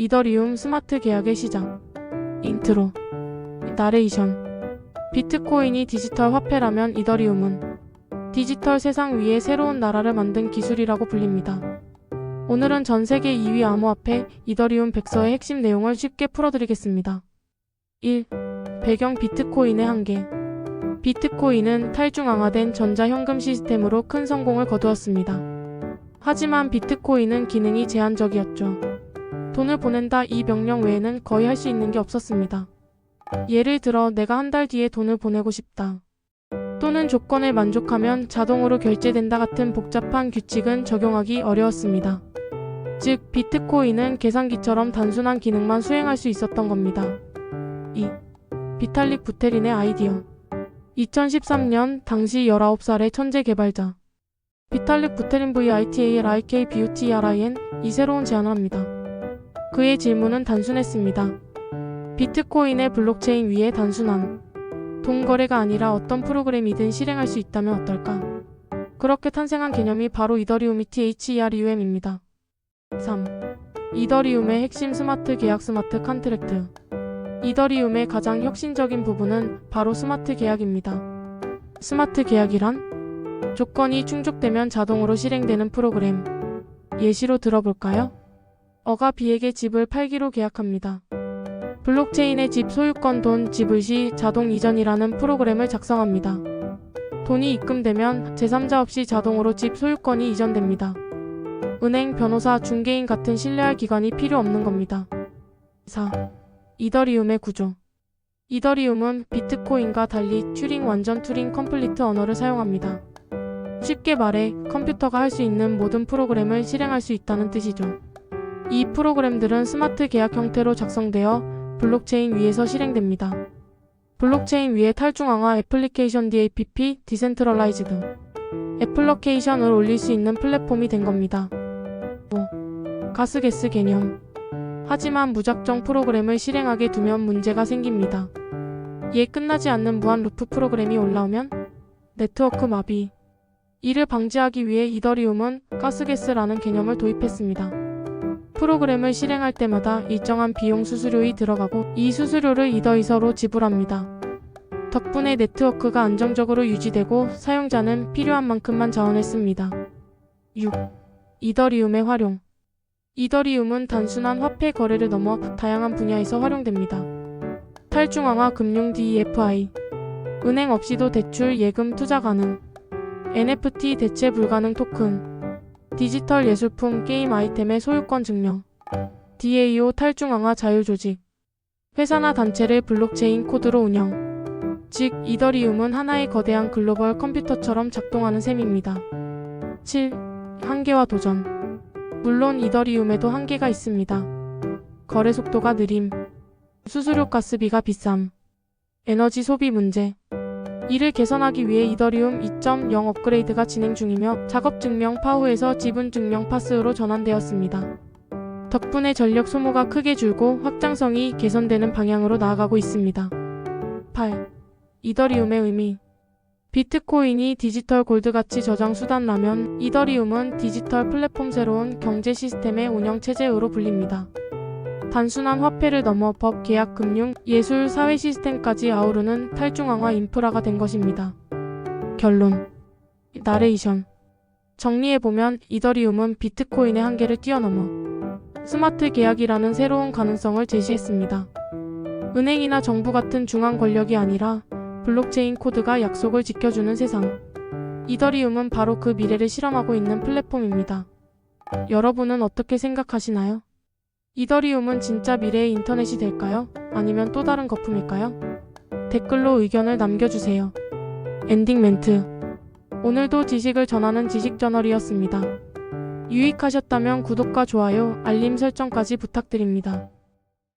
이더리움 스마트 계약의 시작. 인트로. 나레이션. 비트코인이 디지털 화폐라면 이더리움은 디지털 세상 위에 새로운 나라를 만든 기술이라고 불립니다. 오늘은 전 세계 2위 암호화폐 이더리움 백서의 핵심 내용을 쉽게 풀어드리겠습니다. 1. 배경 비트코인의 한계. 비트코인은 탈중앙화된 전자현금 시스템으로 큰 성공을 거두었습니다. 하지만 비트코인은 기능이 제한적이었죠. 돈을 보낸다 이 명령 외에는 거의 할 수 있는 게 없었습니다. 예를 들어 내가 한 달 뒤에 돈을 보내고 싶다. 또는 조건을 만족하면 자동으로 결제된다 같은 복잡한 규칙은 적용하기 어려웠습니다. 즉, 비트코인은 계산기처럼 단순한 기능만 수행할 수 있었던 겁니다. 2. 비탈릭 부테린의 아이디어 2013년 당시 19살의 천재 개발자 비탈릭 부테린 VITAL IK BUTRIN 이 새로운 제안을 합니다. 그의 질문은 단순했습니다. 비트코인의 블록체인 위에 단순한 돈 거래가 아니라 어떤 프로그램이든 실행할 수 있다면 어떨까? 그렇게 탄생한 개념이 바로 이더리움 ETHEREUM입니다. 3. 이더리움의 핵심 스마트 계약 스마트 컨트랙트 이더리움의 가장 혁신적인 부분은 바로 스마트 계약입니다. 스마트 계약이란 조건이 충족되면 자동으로 실행되는 프로그램. 예시로 들어볼까요? 어가 B에게 집을 팔기로 계약합니다. 블록체인의 집 소유권 돈 지불 시 자동 이전이라는 프로그램을 작성합니다. 돈이 입금되면 제3자 없이 자동으로 집 소유권이 이전됩니다. 은행, 변호사, 중개인 같은 신뢰할 기관이 필요 없는 겁니다. 4. 이더리움의 구조. 이더리움은 비트코인과 달리 튜링 완전 튜링 컴플리트 언어를 사용합니다. 쉽게 말해 컴퓨터가 할 수 있는 모든 프로그램을 실행할 수 있다는 뜻이죠. 이 프로그램들은 스마트 계약 형태로 작성되어 블록체인 위에서 실행됩니다. 블록체인 위에 탈중앙화 애플리케이션 DAPP 디센트럴라이즈드 애플러케이션을 올릴 수 있는 플랫폼이 된 겁니다. 5. 가스게스 개념 하지만 무작정 프로그램을 실행하게 두면 문제가 생깁니다. 이에 끝나지 않는 무한 루프 프로그램이 올라오면 네트워크 마비. 이를 방지하기 위해 이더리움은 가스게스라는 개념을 도입했습니다. 프로그램을 실행할 때마다 일정한 비용 수수료이 들어가고 이 수수료를 이더이서로 지불합니다. 덕분에 네트워크가 안정적으로 유지되고 사용자는 필요한 만큼만 자원했습니다. 6. 이더리움의 활용 이더리움은 단순한 화폐 거래를 넘어 다양한 분야에서 활용됩니다. 탈중앙화 금융 DeFi 은행 없이도 대출, 예금, 투자 가능 NFT 대체 불가능 토큰 디지털 예술품, 게임 아이템의 소유권 증명 DAO 탈중앙화 자율조직 회사나 단체를 블록체인 코드로 운영 즉 이더리움은 하나의 거대한 글로벌 컴퓨터처럼 작동하는 셈입니다. 7. 한계와 도전 물론 이더리움에도 한계가 있습니다. 거래 속도가 느림, 수수료 가스비가 비쌈, 에너지 소비 문제. 이를 개선하기 위해 이더리움 2.0 업그레이드가 진행 중이며 작업 증명 파후에서 지분 증명 파스로 전환되었습니다. 덕분에 전력 소모가 크게 줄고 확장성이 개선되는 방향으로 나아가고 있습니다. 8. 이더리움의 의미 비트코인이 디지털 골드같이 저장 수단라면 이더리움은 디지털 플랫폼 새로운 경제 시스템의 운영 체제로 불립니다. 단순한 화폐를 넘어 법, 계약, 금융, 예술, 사회 시스템까지 아우르는 탈중앙화 인프라가 된 것입니다. 결론. 나레이션. 정리해보면 이더리움은 비트코인의 한계를 뛰어넘어 스마트 계약이라는 새로운 가능성을 제시했습니다. 은행이나 정부 같은 중앙 권력이 아니라 블록체인 코드가 약속을 지켜주는 세상. 이더리움은 바로 그 미래를 실험하고 있는 플랫폼입니다. 여러분은 어떻게 생각하시나요? 이더리움은 진짜 미래의 인터넷이 될까요? 아니면 또 다른 거품일까요? 댓글로 의견을 남겨주세요. 엔딩 멘트. 오늘도 지식을 전하는 지식저널이었습니다. 유익하셨다면 구독과 좋아요, 알림 설정까지 부탁드립니다.